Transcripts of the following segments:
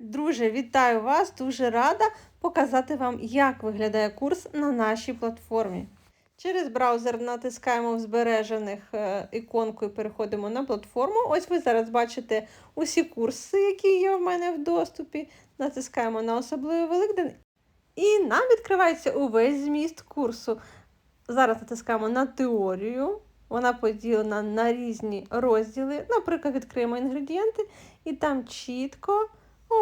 Друже, вітаю вас! Дуже рада показати вам, як виглядає курс на нашій платформі. Через браузер натискаємо в збережених е, іконку і переходимо на платформу. Ось ви зараз бачите усі курси, які є в мене в доступі. Натискаємо на особливий Великдень, і нам відкривається увесь зміст курсу. Зараз натискаємо на теорію. Вона поділена на різні розділи. Наприклад, відкриємо інгредієнти, і там чітко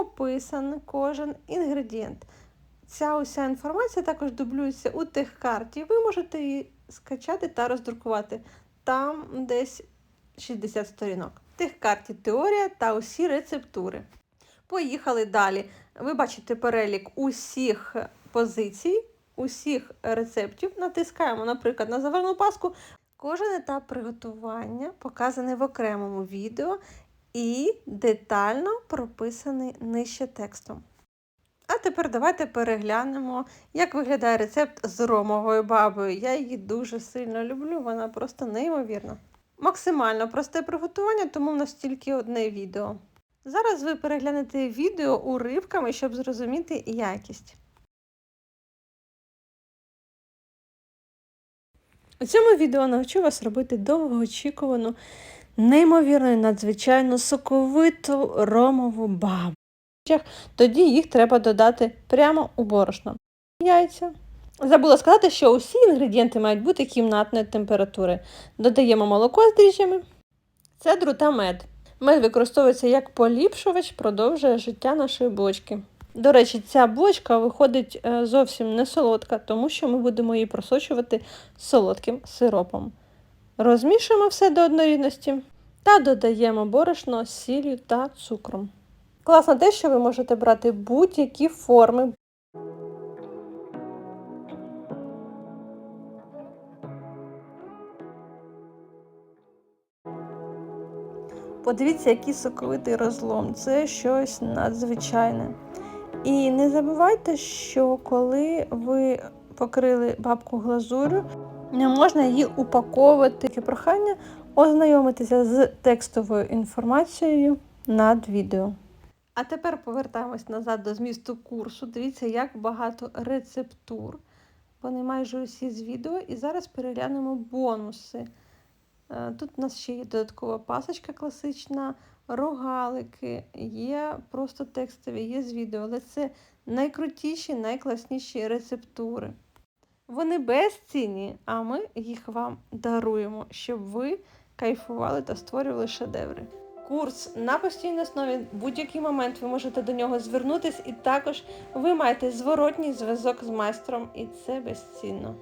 описаний кожен інгредієнт. Ця уся інформація також дублюється у техкарті. Ви можете її скачати та роздрукувати. Там десь 60 сторінок. В техкарті теорія та усі рецептури. Поїхали далі. Ви бачите перелік усіх позицій, усіх рецептів. Натискаємо, наприклад, на заварну паску. Кожен етап приготування показаний в окремому відео і детально прописаний нижче текстом. А тепер давайте переглянемо, як виглядає рецепт з ромовою бабою. Я її дуже сильно люблю, вона просто неймовірна. Максимально просте приготування, тому в нас тільки одне відео. Зараз ви переглянете відео уривками, щоб зрозуміти якість. У цьому відео навчу вас робити довгоочікувану, неймовірно і надзвичайно соковиту ромову бабу. Тоді їх треба додати прямо у борошно. Яйця. Забула сказати, що усі інгредієнти мають бути кімнатної температури. Додаємо молоко з дріжджами, цедру та мед. Мед використовується як поліпшувач, продовжує життя нашої бочки. До речі, ця бочка виходить е, зовсім не солодка, тому що ми будемо її просочувати солодким сиропом. Розмішуємо все до однорідності та додаємо борошно з сіллю та цукром. Класно те, що ви можете брати будь-які форми. Подивіться, який соковитий розлом. Це щось надзвичайне. І не забувайте, що коли ви покрили бабку глазурю, не можна її упаковувати. Таке прохання ознайомитися з текстовою інформацією над відео. А тепер повертаємось назад до змісту курсу. Дивіться, як багато рецептур. Вони майже усі з відео. І зараз переглянемо бонуси. Е, Тут у нас ще є додаткова пасочка класична, рогалики, є просто текстові, є з відео, але це найкрутіші, найкласніші рецептури. Вони безцінні, а ми їх вам даруємо, щоб ви кайфували та створювали шедеври. Курс на постійній основі, в будь-який момент ви можете до нього звернутись, і також ви маєте зворотній зв'язок з майстром, і це безцінно.